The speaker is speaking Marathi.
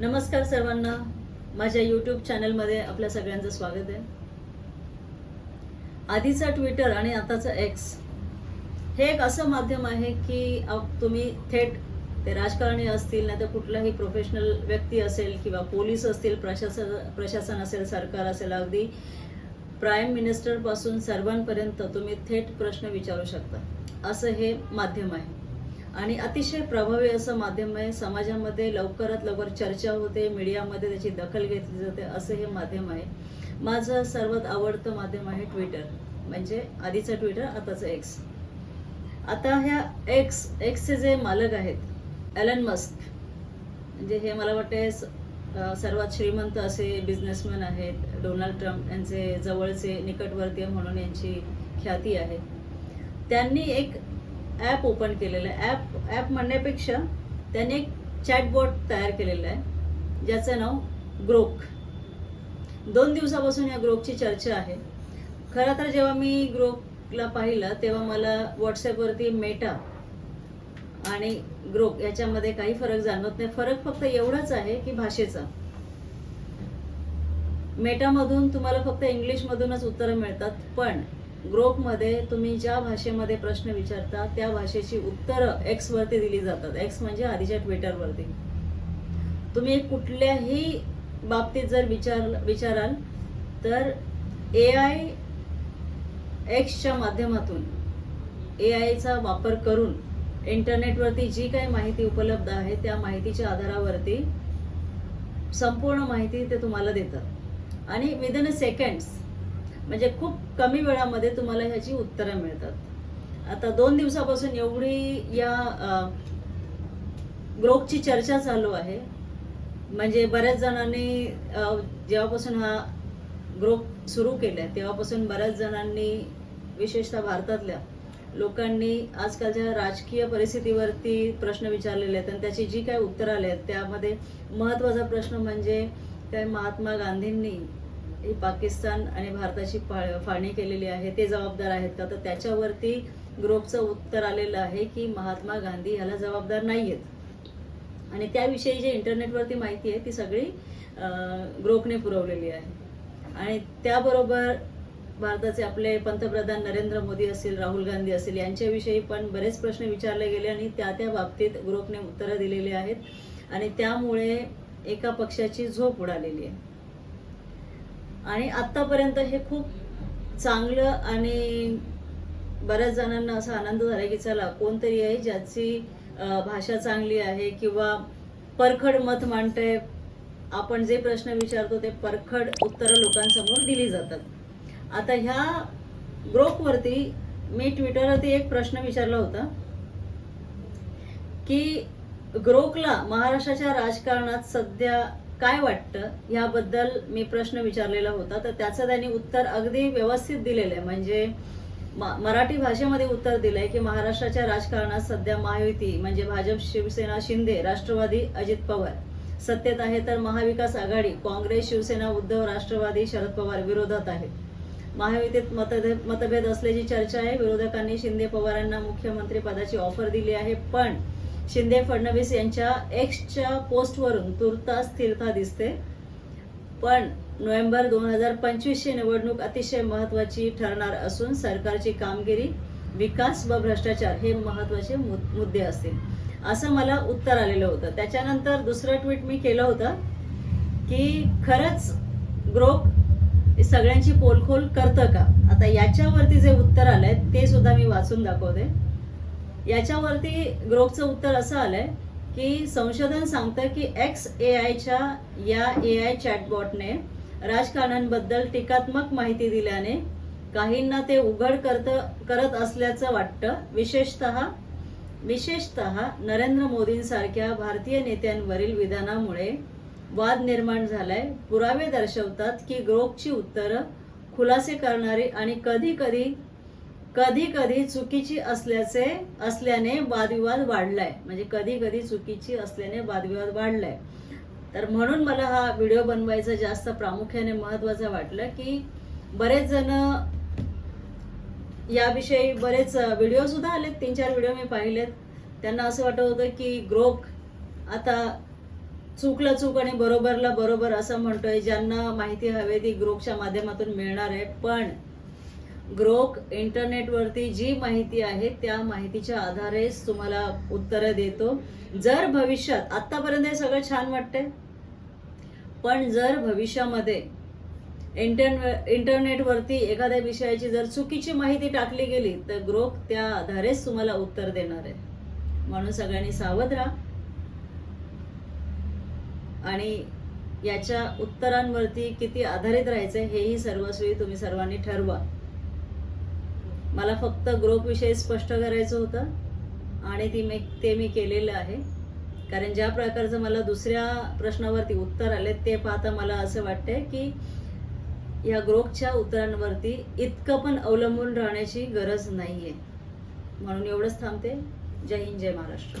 नमस्कार सर्वांना. माझ्या यूट्यूब चॅनलमध्ये आपल्या सगळ्यांचं स्वागत आहे. आधीचा ट्विटर आणि आताचा एक्स हे एक असं माध्यम आहे की तुम्ही थेट ते राजकारणी असतील नाही तर कुठलाही प्रोफेशनल व्यक्ती असेल किंवा पोलीस असतील प्रशासन प्रशासन असेल सरकार असेल अगदी प्राईम मिनिस्टरपासून सर्वांपर्यंत तुम्ही थेट प्रश्न विचारू शकता. असं हे माध्यम आहे. आणि अतिशय प्रभावी असं माध्यम आहे. समाजामध्ये लवकरात लवकर चर्चा होते मीडियामध्ये त्याची दखल घेतली जाते असं हे माध्यम आहे. माझं सर्वात आवडतं माध्यम आहे ट्विटर म्हणजे आधीचं ट्विटर आताचं एक्स आता ह्या एक्स एक्सचे जे मालक आहेत एलन मस्क म्हणजे हे मला वाटते स- सर्वात श्रीमंत असे बिझनेसमॅन आहेत. डोनाल्ड ट्रम्प यांचे जवळचे निकटवर्तीय म्हणून यांची ख्याती आहे. त्यांनी एक ॲप ओपन केलेलं आहे. ॲप ॲप म्हणण्यापेक्षा त्यांनी एक चॅटबॉट तयार केलेलं आहे. ज्याचं नाव ग्रोक दोन दिवसापासून या ग्रोकची चर्चा आहे. खरं तर जेव्हा मी ग्रोकला पाहिलं तेव्हा मला व्हॉट्सॲपवरती मेटा आणि ग्रोक याच्यामध्ये काही फरक जाणवत नाही. फरक फक्त एवढाच आहे की भाषेचा. मेटामधून तुम्हाला फक्त इंग्लिशमधूनच उत्तरं मिळतात. पण ग्रुपमध्ये तुम्ही ज्या भाषेमध्ये प्रश्न विचारता त्या भाषेची उत्तरं एक्स वरती दिली जातात. एक्स म्हणजे आधीच्या ट्विटरवरती तुम्ही कुठल्याही बाबतीत जर विचार विचाराल तर ए आय एक्सच्या माध्यमातून ए आयचा वापर करून इंटरनेटवरती जी काही माहिती उपलब्ध आहे त्या माहितीच्या आधारावरती संपूर्ण माहिती ते तुम्हाला देतात. आणि विदिन अ सेकंड्स म्हणजे खूप कमी वेळामध्ये तुम्हाला ह्याची उत्तरं मिळतात. आता दोन दिवसापासून एवढी या अ, ग्रोकची चर्चा चालू आहे. म्हणजे बऱ्याच जणांनी जेव्हापासून हा ग्रोप सुरू केला तेव्हापासून बऱ्याच जणांनी विशेषतः भारतातल्या लोकांनी आजकालच्या राजकीय परिस्थितीवरती प्रश्न विचारलेले आहेत आणि त्याची जी काही उत्तरं आले आहेत त्यामध्ये महत्त्वाचा प्रश्न म्हणजे त्या महात्मा गांधींनी ही पाकिस्तान आणि भारताची पा- फाळणी केलेली आहे ते जबाबदार आहेत का? तर त्याच्यावरती ग्रोपचं उत्तर आलेलं आहे की महात्मा गांधी ह्याला जबाबदार नाही आहेत आणि त्याविषयी जी इंटरनेटवरती माहिती आहे ती सगळी ग्रोकने पुरवलेली आहे. आणि त्याबरोबर भारताचे आपले पंतप्रधान नरेंद्र मोदी असतील राहुल गांधी असतील यांच्याविषयी पण बरेच प्रश्न विचारले गेले आणि त्या त्या बाबतीत ग्रुपने उत्तरं दिलेली आहेत. आणि त्यामुळे एका पक्षाची झोप उडालेली आहे. आणि आत्तापर्यंत हे खूप चांगलं आणि बऱ्याच जणांना असा आनंद झाला की चला कोणतरी आहे ज्याची भाषा चांगली आहे किंवा परखड मत मांडते. आपण जे प्रश्न विचारतो ते परखड उत्तरं लोकांसमोर दिली जातात. आता ह्या ग्रुपवरती मी ट्विटरवरती एक प्रश्न विचारला होता की ग्रोकला महाराष्ट्राच्या राजकारणात सध्या काय वाटतं? ह्याबद्दल मी प्रश्न विचारलेला होता. तर त्याचं त्यांनी उत्तर अगदी व्यवस्थित दिलेलं आहे. म्हणजे मराठी भाषेमध्ये उत्तर दिलंय की महाराष्ट्राच्या राजकारणात सध्या महायुती म्हणजे भाजप शिवसेना शिंदे राष्ट्रवादी अजित पवार सत्तेत आहे तर महाविकास आघाडी काँग्रेस शिवसेना उद्धव राष्ट्रवादी शरद पवार विरोधात आहेत. महायुतीत मतभेद मतभेद असल्याची चर्चा आहे. विरोधकांनी शिंदे पवारांना मुख्यमंत्री पदाची ऑफर दिली आहे. पण शिंदे फडणवीस यांच्या एक्सच्या पोस्टवरून तुर्तास स्थिरता दिसते. पण नोव्हेंबर दोन हजार पंचवीसची निवडणूक अतिशय महत्वाची ठरणार असून सरकारची कामगिरी विकास व भ्रष्टाचार हे महत्त्वाचे मु- मुद्दे असतील. असं मला उत्तर आलेलं होतं. त्याच्यानंतर दुसरं ट्विट मी केलं होतं की खरंच ग्रोप सगळ्यांची पोलखोल करतं का? आता याच्यावरती जे उत्तर आलंय ते सुद्धा मी वाचून दाखवते. याच्यावरती ग्रोकचं उत्तर असं आलंय की संशोधन सांगतं की एक्स ए आयच्या या ए आय चॅटबॉटने राजकारण्यांबद्दल टीकात्मक माहिती दिल्याने काहींना ते उघड करत करत असल्याचं वाटतं. विशेषतः विशेषतः नरेंद्र मोदींसारख्या भारतीय नेत्यांवरील विधानामुळे वाद निर्माण झालाय. पुरावे दर्शवतात की ग्रोकची उत्तरं खुलासे करणारी आणि कधी कधी कधी कधी चुकीची असल्याचे असल्याने वादविवाद वाढलाय. म्हणजे कधी कधी चुकीची असल्याने वादविवाद वाढलाय. तर म्हणून मला हा व्हिडिओ बनवायचा जास्त प्रामुख्याने महत्वाचं वाटलं की बरेच जण याविषयी बरेच व्हिडिओ सुद्धा आलेत. तीन चार व्हिडिओ मी पाहिलेत. त्यांना असं वाटत होतं की ग्रोक आता चूकला चूक आणि बरोबरला बरोबर असं म्हणतोय. ज्यांना माहिती हवी ती ग्रोकच्या माध्यमातून मिळणार आहे. पण ग्रोक इंटरनेटवरती जी माहिती आहे त्या माहितीच्या आधारेच तुम्हाला उत्तरं देतो. जर भविष्यात आतापर्यंत हे सगळं छान वाटतंय पण जर भविष्यामध्ये इंटरने इंटरनेटवरती एखाद्या विषयाची जर चुकीची माहिती टाकली गेली तर ग्रोक त्या आधारेच तुम्हाला उत्तर देणार आहे. म्हणून सगळ्यांनी सावध राहा. आणि याच्या उत्तरांवरती किती आधारित राहायचं हेही सर्वस्वी तुम्ही सर्वांनी ठरवा. मला फक्त ग्रुपविषयी स्पष्ट करायचं होतं आणि ती मी ते मी केलेलं आहे. कारण ज्या प्रकारचं मला दुसऱ्या प्रश्नावरती उत्तर आले ते पाहता मला असं वाटतंय की या ग्रोपच्या उत्तरांवरती इतकं पण अवलंबून राहण्याची गरज नाही आहे म्हणून एवढंच थांबते. जय हिंद जय महाराष्ट्र.